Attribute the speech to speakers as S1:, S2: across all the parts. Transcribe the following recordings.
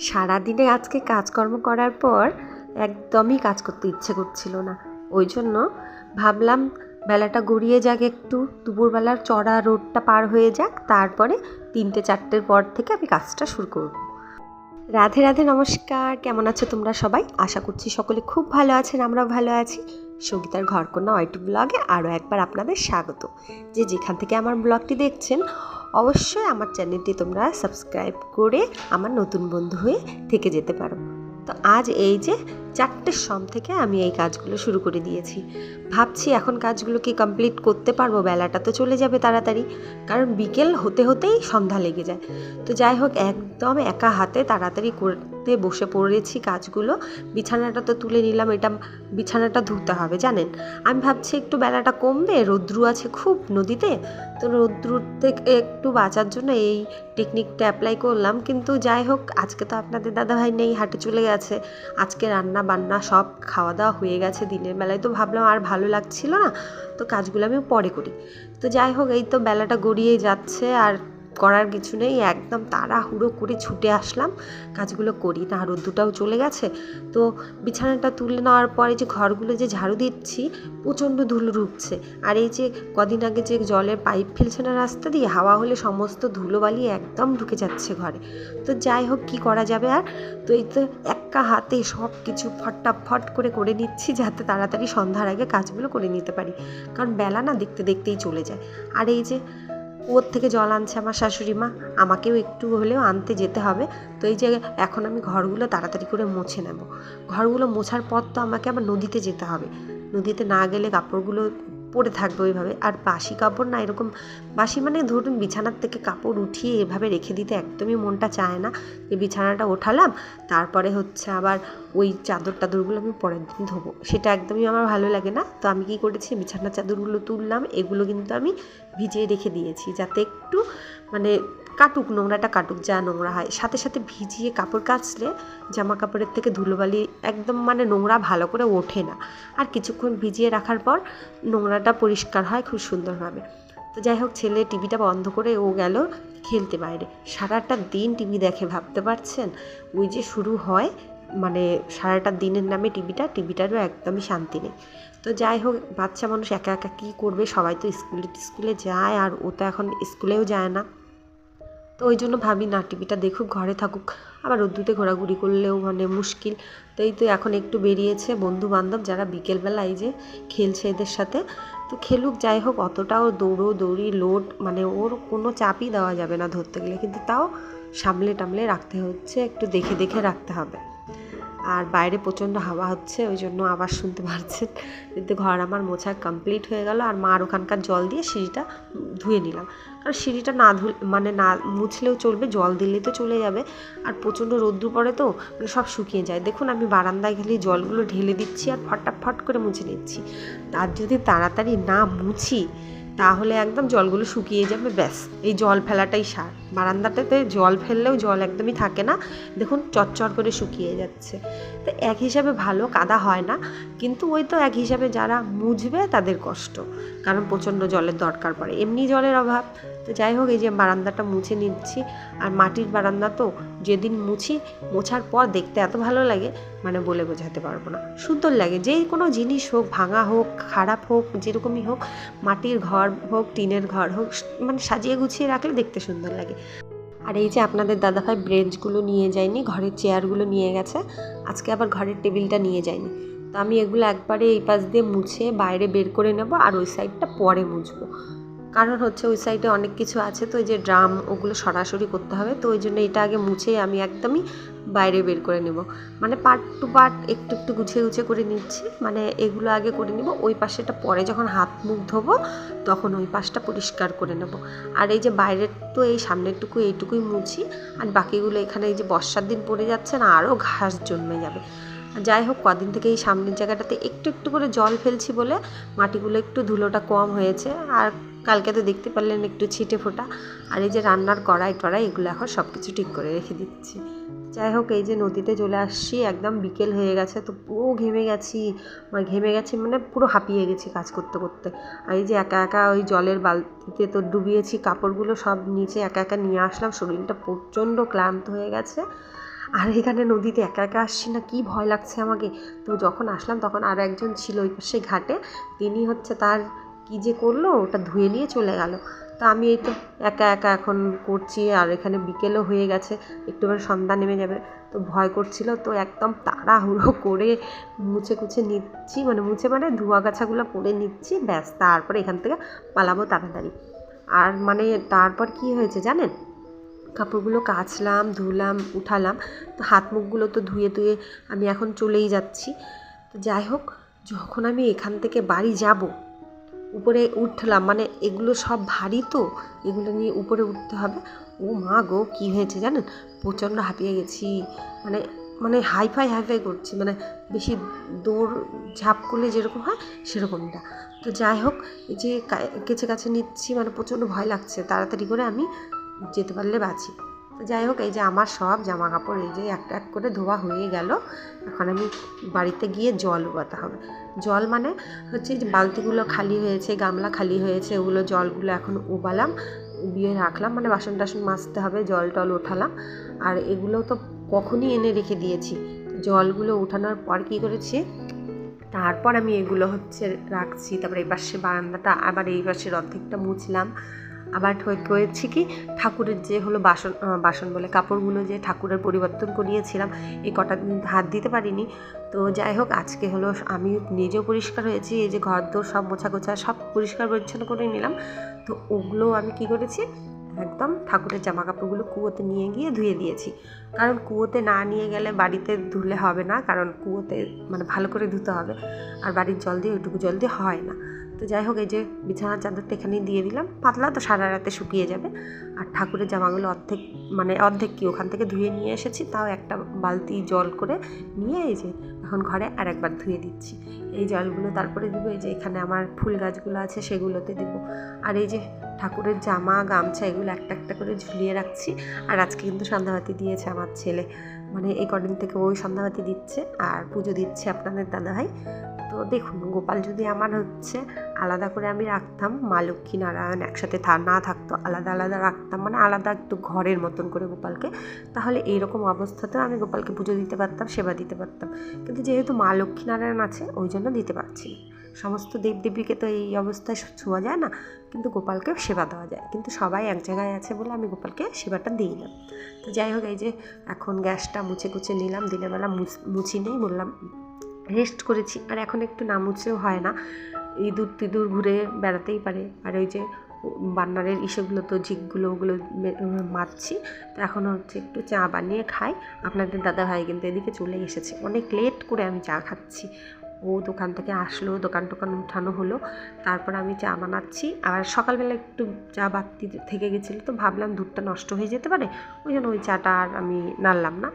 S1: সারাদিনে আজকে কাজকর্ম করার পর একদমই কাজ করতে ইচ্ছে করছিল না। ওই জন্য ভাবলাম বেলাটা গড়িয়ে যাক একটু, দুপুরবেলার চড়া রোডটা পার হয়ে যাক, তারপরে তিনটে চারটের পর থেকে আমি কাজটা শুরু করব। রাধে রাধে, নমস্কার, কেমন আছো তোমরা সবাই? আশা করছি সকলে খুব ভালো আছেন, আমরাও ভালো আছি। সঙ্গীতার ঘরকন্যা ওয়াইটি ব্লগে আরও একবার আপনাদের স্বাগত। যে যেখান থেকে আমার ব্লগটি দেখছেন অবশ্যই আমার চ্যানেলটি তোমরা সাবস্ক্রাইব করে আমার নতুন বন্ধু হয়ে থেকে যেতে পারো। তো আজ এই যে চারটের সম থেকে আমি এই কাজগুলো শুরু করে দিয়েছি। ভাবছি এখন কাজগুলো কি কমপ্লিট করতে পারব? বেলাটা তো চলে যাবে তাড়াতাড়ি। কারণ বিকেল হতে হতেই সন্ধ্যা লেগে যায়। তো যাই হোক, একদম একা হাতে তাড়াতাড়ি করতে বসে পড়েছি কাজগুলো। বিছানাটা তো তুলে নিলাম, এটা বিছানাটা ধুতে হবে, জানেন? আমি ভাবছি একটু বেলাটা কমবে, রৌদ্রু আছে খুব নদীতে। তো রৌদ্রুর থেকে একটু বাঁচার জন্য এই টেকনিকটা অ্যাপ্লাই করলাম। কিন্তু যাই হোক, আজকে তো আপনাদের দাদাভাই নেই, হাটে চলে গেছে। আজকে রান্না বান্না সব খাওয়া দাওয়া হয়ে গেছে, দিনের বেলায় তো ভাবলাম আর ভালো লাগছিল না, তো কাজগুলো আমি পরে করি। তো যাই হোক, এই তো বেলাটা গড়িয়ে যাচ্ছে আর করার কিছু নেই, একদম তাড়াহুড়ো করে ছুটে আসলাম, কাজগুলো করি। না রোদ্দুটাও চলে গেছে। তো বিছানাটা তুলে নেওয়ার পরে যে ঘরগুলো যে ঝাড়ু দিচ্ছি, প্রচণ্ড ধুলো ঢুকছে। আর এই যে কদিন আগে যে জলের পাইপ ফেলছে না রাস্তা দিয়ে, হাওয়া হলে সমস্ত ধুলোবালি একদম ঢুকে যাচ্ছে ঘরে। তো যাই হোক, কি করা যাবে আর? তো এই তো একা হাতে সব কিছু ফটাফট করে করে নিচ্ছি, যাতে তাড়াতাড়ি সন্ধ্যার আগে কাজগুলো করে নিতে পারি। কারণ বেলা না দেখতে দেখতেই চলে যায়। আর এই যে কুয়োর থেকে জল আনছে আমার শাশুড়ি মা, আমাকেও একটু হলেও আনতে যেতে হবে। তো এই যে এখন আমি ঘরগুলো তাড়াতাড়ি করে মুছে নেব। ঘরগুলো মোছার পর তো আমাকে আবার নদীতে যেতে হবে। নদীতে না গেলে কাপড়গুলো পরে থাকবে ওইভাবে। আর বাসি কাপড় না, এরকম বাসি মানে ধরুন বিছানার থেকে কাপড় উঠিয়ে এভাবে রেখে দিতে একদমই মনটা চায় না। যে বিছানাটা ওঠালাম, তারপরে হচ্ছে আবার ওই চাদর টাদরগুলো আমি পরের দিন ধোবো। সেটা একদমই আমার ভালো লাগে না। তো আমি কী করেছি, বিছানার চাদরগুলো তুললাম, এগুলো কিন্তু আমি ভিজিয়ে রেখে দিয়েছি। যাতে একটু মানে কাটুক নোংরাটা কাটুক, যা নোংরা হয়। সাথে সাথে ভিজিয়ে কাপড় কাচলে জামা কাপড়ের থেকে ধুলোবালি একদম মানে নোংরা ভালো করে ওঠে না। আর কিছুক্ষণ ভিজিয়ে রাখার পর নোংরাটা পরিষ্কার হয় খুব সুন্দরভাবে। তো যাই হোক, ছেলে টিভিটা বন্ধ করে ও গেল খেলতে বাইরে। সারাটা দিন টিভি দেখে, ভাবতে পারছেন? ওই যে শুরু হয় মানে সারাটা দিনের নামে টিভিটা, টিভিটারও একদমই শান্তি নেই। তো যাই হোক, বাচ্চা মানুষ একা একা কী করবে? সবাই তো স্কুলে স্কুলে যায়, আর ও তো এখন স্কুলেও যায় না। তো ওই জন্য ভাবি, না, টিভিটা দেখুক, ঘরে থাকুক। আবার রোদ্দুতে ঘোরাঘুরি করলেও মানে মুশকিল। তো এই তো এখন একটু বেরিয়েছে বন্ধু বান্ধব যারা বিকেলবেলা এই যে খেলছে এদের সাথে। তো খেলুক, যাই হোক, অতটাও দৌড়ো, দৌড়ি, লোড মানে ওর কোনো চাপই দেওয়া যাবে না ধরতে গেলে। কিন্তু তাও সামলে টামলে রাখতে হচ্ছে, একটু দেখে দেখে রাখতে হবে। আর বাইরে প্রচণ্ড হাওয়া হচ্ছে, ওই জন্য আবার শুনতে পারছেন। কিন্তু ঘর আমার মোছা কমপ্লিট হয়ে গেল আর মার ওখানকার জল দিয়ে সিঁড়িটা ধুয়ে নিলাম। কারণ সিঁড়িটা না ধুলে মানে না মুছলেও চলবে, জল দিলেই তো চলে যাবে। আর প্রচণ্ড রোদ্দুর পড়ে তো মানে সব শুকিয়ে যায়। দেখুন, আমি বারান্দায় গেলে জলগুলো ঢেলে দিচ্ছি আর ফটাফট করে মুছে নিচ্ছি। আর যদি তাড়াতাড়ি না মুছি, তাহলে একদম জলগুলো শুকিয়ে যাবে, ব্যাস। এই জল ফেলাটাই সার। বারান্দাটাতে জল ফেললেও জল একদমই থাকে না। দেখুন চটচট করে শুকিয়ে যাচ্ছে। তো এক হিসাবে ভালো, কাদা হয় না। কিন্তু ওই তো এক হিসাবে যারা মুছবে, তাদের কষ্ট। কারণ প্রচণ্ড জলের দরকার পড়ে। এমনি জলের অভাব। তো যাই হোক, এই যে বারান্দাটা মুছে নিচ্ছি। আর মাটির বারান্দা তো যেদিন মুছি, মোছার পর দেখতে এত ভালো লাগে মানে বলে বোঝাতে পারব না। সুন্দর লাগে। যে কোনো জিনিস হোক, ভাঙা হোক, খারাপ হোক, যেরকমই হোক, মাটির ঘর হোক, টিনের ঘর হোক মানে সাজিয়ে গুছিয়ে রাখলে দেখতে সুন্দর লাগে। আর এই যে আপনাদের দাদাভাই ব্রেঞ্চগুলো নিয়ে যায়নি, ঘরের চেয়ারগুলো নিয়ে গেছে, আজকে আবার ঘরের টেবিলটা নিয়ে যায়নি। তো আমি এগুলো একবারে এই পাশ দিয়ে মুছে বাইরে বের করে নেব আর ওই সাইডটা পরে মুছবো। কারণ হচ্ছে ওই সাইডে অনেক কিছু আছে, তো ওই যে ড্রাম ওগুলো সরাসরি করতে হবে, তো ওই জন্য এটা আগে মুছেই আমি একদমই বাইরে বের করে নেব। মানে পার্ট টু পার্ট একটু একটু গুছিয়ে গুছিয়ে করে নিচ্ছি মানে এগুলো আগে করে নিব, ওই পাশেটা পরে যখন হাত মুখ ধোবো তখন ওই পাশটা পরিষ্কার করে নেব। আর এই যে বাইরের তো এই সামনেরটুকু এইটুকুই মুছি, আর বাকিগুলো এখানে এই যে বর্ষার দিন পড়ে যাচ্ছে না, আরও ঘাস জন্মে যাবে। যাই হোক, কদিন থেকে এই সামনের জায়গাটাতে একটু একটু করে জল ফেলছি বলে মাটিগুলো একটু ধুলোটা কম হয়েছে। আর কালকে তো দেখতে পারলেন একটু ছিটে ফোটা। আর এই যে রান্নার কড়াই টড়াই এগুলো এখন সব কিছু ঠিক করে রেখে দিচ্ছি। যাই হোক, এই যে নদীতে চলে আসছি, একদম বিকেল হয়ে গেছে, তো পুরো ঘেমে গেছি। মানে ঘেমে গেছি মানে পুরো হাঁপিয়ে গেছি কাজ করতে করতে। আর এই যে একা একা ওই জলের বালতিতে তো ডুবিয়েছি, কাপড়গুলো সব নিচে একা একা নিয়ে আসলাম, শরীরটা প্রচণ্ড ক্লান্ত হয়ে গেছে। আর এখানে নদীতে একা একা আসছি না, কি ভয় লাগছে আমাকে। তো যখন আসলাম তখন আর একজন ছিল ওই পাশে ঘাটে, তিনি হচ্ছে তার কী যে করল, ওটা ধুয়ে নিয়ে চলে গেল। তা আমি এই তো একা একা এখন করছি, আর এখানে বিকেলও হয়ে গেছে, একটু এবার সন্ধ্যা নেমে যাবে। তো ভয় করছিল, তো একদম তাড়াহুড়ো করে মুছে কুছে নিচ্ছি মানে মুছে মানে ধোয়া গাছাগুলো করে নিচ্ছি, ব্যাস, তারপরে এখান থেকে পালাবো তাড়াতাড়ি। আর মানে তারপর কি হয়েছে জানেন? কাপড়গুলো কাচলাম, ধুলাম, উঠালাম। তো হাত মুখগুলো তো ধুয়ে ধুয়ে আমি এখন চলেই যাচ্ছি। তো যাই হোক, যখন আমি এখান থেকে বাড়ি যাব, উপরে উঠলাম মানে এগুলো সব ভারী তো, এগুলো নিয়ে উপরে উঠতে হবে। ও মা গো, কী হয়েছে জানেন? প্রচণ্ড হাঁপিয়ে গেছি। মানে মানে হাইফাই হাইফাই করছি। মানে বেশি দৌড়, ঝাঁপ করলে যেরকম হয়, সেরকমটা। তো যাই হোক, এই যে কেচে কাছে নিচ্ছি মানে প্রচণ্ড ভয় লাগছে। তাড়াতাড়ি করে আমি যেতে পারলে বাঁচি। তো যাই হোক, এই যে আমার সব জামা কাপড় এই যে একটা এক করে ধোয়া হয়ে গেল। এখন আমি বাড়িতে গিয়ে জল উবাতে হবে। জল মানে হচ্ছে যে বালতিগুলো খালি হয়েছে, গামলা খালি হয়েছে, ওগুলো জলগুলো এখন উবালাম, উবিয়ে রাখলাম। মানে বাসন টাসন মাজতে হবে, জল টল ওঠালাম। আর এগুলো তো কখনই এনে রেখে দিয়েছি। জলগুলো উঠানোর পর কী করেছি, তারপর আমি এগুলো হচ্ছে রাখছি। তারপরে এই পাশে বারান্দাটা, আবার এই পাশের অর্ধেকটা মুছলাম। আবার হয়েছে কি, ঠাকুরের যে হলো বাসন বাসন বলে কাপড়গুলো যে ঠাকুরের পরিবর্তন করিয়েছিলাম এই কটা হাত দিতে পারিনি। তো যাই হোক, আজকে হলো আমি নিজেও পরিষ্কার হয়েছি, এই যে ঘর দোর সব মোছা গোছা সব পরিষ্কার পরিচ্ছন্ন করে নিলাম। তো ওগুলো আমি কি করেছি, একদম ঠাকুরের জামা কাপড়গুলো কুয়োতে নিয়ে গিয়ে ধুয়ে দিয়েছি। কারণ কুয়োতে না নিয়ে গেলে বাড়িতে ধুলে হবে না, কারণ কুয়োতে মানে ভালো করে ধুতে হবে। আর বাড়ির জল দিয়ে ওইটুকু জল দিয়ে হয় না। তো যাই হোক, এই যে বিছানার চাদরটা এখানেই দিয়ে দিলাম। পাতলা তো সারা রাতে শুকিয়ে যাবে। আর ঠাকুরের জামাগুলো অর্ধেক মানে অর্ধেক কি ওখান থেকে ধুয়ে নিয়ে এসেছি, তাও একটা বালতি জল করে নিয়ে এই যে এখন ঘরে আর একবার ধুয়ে দিচ্ছি। এই জলগুলো তারপরে দিব, এই যে এখানে আমার ফুল গাছগুলো আছে সেগুলোতে দেবো। আর এই যে ঠাকুরের জামা, গামছা, এগুলো একটা একটা করে ঝুলিয়ে রাখছি। আর আজকে কিন্তু সন্ধ্যাবাতি দিয়েছে আমার ছেলে। মানে এই কদিন থেকে ওই সন্ধ্যাবাতি দিচ্ছে আর পুজো দিচ্ছে আপনাদের দাদাভাই। তো দেখুন, গোপাল যদি আমার হচ্ছে আলাদা করে আমি রাখতাম। মা লক্ষ্মী নারায়ণ একসাথে না থাকতো, আলাদা আলাদা রাখতাম। মানে আলাদা একটু ঘরের মতন করে গোপালকে। তাহলে এইরকম অবস্থাতেও আমি গোপালকে পুজো দিতে পারতাম, সেবা দিতে পারতাম। কিন্তু যেহেতু মা লক্ষ্মী নারায়ণ আছে, ওই জন্য দিতে পারছি সমস্ত দেবদেবীকে তো এই অবস্থায় ছোঁয়া যায় না। কিন্তু গোপালকে সেবা দেওয়া যায়। কিন্তু সবাই এক জায়গায় আছে বলে আমি গোপালকে সেবাটা দিই না। তো যাই হোক, এই যে এখন গ্যাসটা মুছে কুচে নিলাম। দিনের বেলা মুছি নেই, বললাম রেস্ট করেছি। আর এখন একটু না মুছেও হয় না। ইঁদুর তিদুর ঘুরে বেড়াতেই পারে। আর ওই যে বান্নারের ইসেগুলো তো ঝিকগুলো ওগুলো মারছি। তো এখন হচ্ছে একটু চা বানিয়ে খাই। আপনাদের দাদা ভাই কিন্তু এদিকে চলে এসেছে। অনেক লেট করে আমি চা খাচ্ছি। ও দোকান থেকে আসলো, দোকান টোকান উঠানো হলো। তারপর আমি চা বানাচ্ছি। আর সকালবেলা একটু চা বাতি থেকে গেছিল তো ভাবলাম দুধটা নষ্ট হয়ে যেতে পারে। ওই জন্য ওই চাটা আর আমি নাড়লাম না।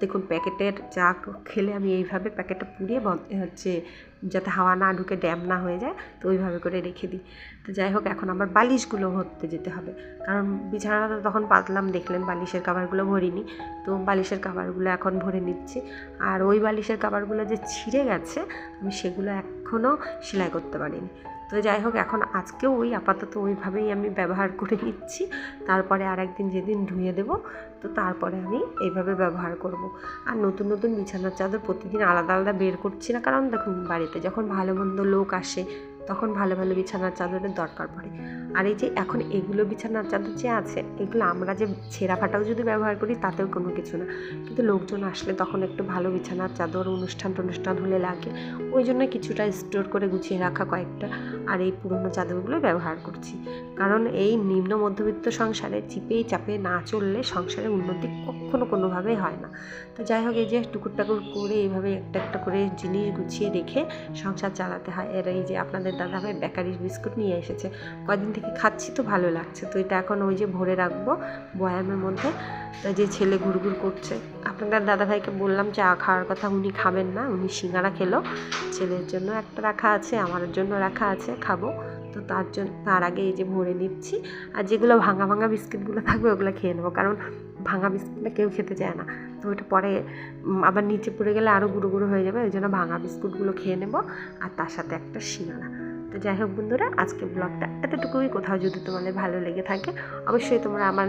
S1: দেখুন, প্যাকেটের চা খেলে আমি এইভাবে প্যাকেটটা পুড়িয়ে হচ্ছে যাতে হাওয়া না ঢুকে, ড্যাম না হয়ে যায়, তো ওইভাবে করে রেখে দিই। তো যাই হোক, এখন আমার বালিশগুলো ভরতে যেতে হবে। কারণ বিছানাটা তখন পাতলাম, দেখলেন বালিশের কাভারগুলো ভরিনি। তো বালিশের কাভারগুলো এখন ভরে নিচ্ছি। আর ওই বালিশের কাভারগুলো যে ছিঁড়ে গেছে, আমি সেগুলো এখনও সেলাই করতে পারিনি। তো যাই হোক, এখন আজকেও ওই আপাতত ওইভাবেই আমি ব্যবহার করে নিচ্ছি। তারপরে আর একদিন যেদিন ধুয়ে দেব, তো তারপরে আমি এইভাবে ব্যবহার করব। আর নতুন নতুন বিছানার চাদর প্রতিদিন আলাদা আলাদা বের করছি না, কারণ দেখুন, বাড়িতে যখন ভালো মন্দ লোক আসে তখন ভালো ভালো বিছানার চাদরের দরকার পড়ে। আর এই যে এখন এগুলো বিছানার চাদর যে আছে, এগুলো আমরা যে ছেঁড়া ফাটাও যদি ব্যবহার করি, তাতেও কোনো কিছু না। কিন্তু লোকজন আসলে তখন একটু ভালো বিছানার চাদর অনুষ্ঠান টনুষ্ঠান হলে লাগে। ওই জন্য কিছুটা স্টোর করে গুছিয়ে রাখা কয়েকটা আর এই পুরনো চাদরগুলো ব্যবহার করছি। কারণ এই নিম্ন মধ্যবিত্ত সংসারে চিপেই চাপে না চললে সংসারের উন্নতি কখনো কোনোভাবেই হয় না। তো যাই হোক, এই যে টুকুর টাকুর করে এইভাবে একটা একটা করে জিনিস গুছিয়ে রেখে সংসার চালাতে হয়। এর এই যে আপনাদের দাদাভাই বেকারির বিস্কুট নিয়ে এসেছে। কদিন থেকে খাচ্ছি তো ভালো লাগছে। তো এটা এখন ওই যে ভরে রাখব বয়ামের মধ্যে। যে ছেলে ঘুরঘুর করছে। আপনাদের দাদাভাইকে বললাম চা খাওয়ার কথা, উনি খাবেন না, উনি সিঙ্গারা খেলো। ছেলের জন্য একটা রাখা আছে আমার জন্য রাখা আছে, খাব। তো তার জন্য তার আগে এই যে ভরে নিচ্ছি। আর যেগুলো ভাঙা ভাঙা বিস্কিটগুলো থাকবে, ওগুলো খেয়ে নেব। কারণ ভাঙা বিস্কুটটা কেউ খেতে চায় না। তো ওটা পরে আবার নিচে পড়ে গেলে আরও গুঁড়ো গুঁড়ো হয়ে যাবে। ওই জন্য ভাঙা বিস্কুটগুলো খেয়ে নেব। আর তার সাথে একটা সিঙ্গারা। তো যাই হোক বন্ধুরা আজকে ব্লগটা এতটুকুই। কোথাও যদি তোমাদের ভালো লেগে থাকে, অবশ্যই তোমরা আমার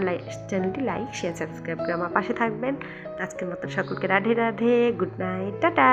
S1: চ্যানেলটি লাইক শেয়ার সাবস্ক্রাইব করে আমার পাশে থাকবেন। আজকের মতো সকলকে Radhe Radhe good night tata.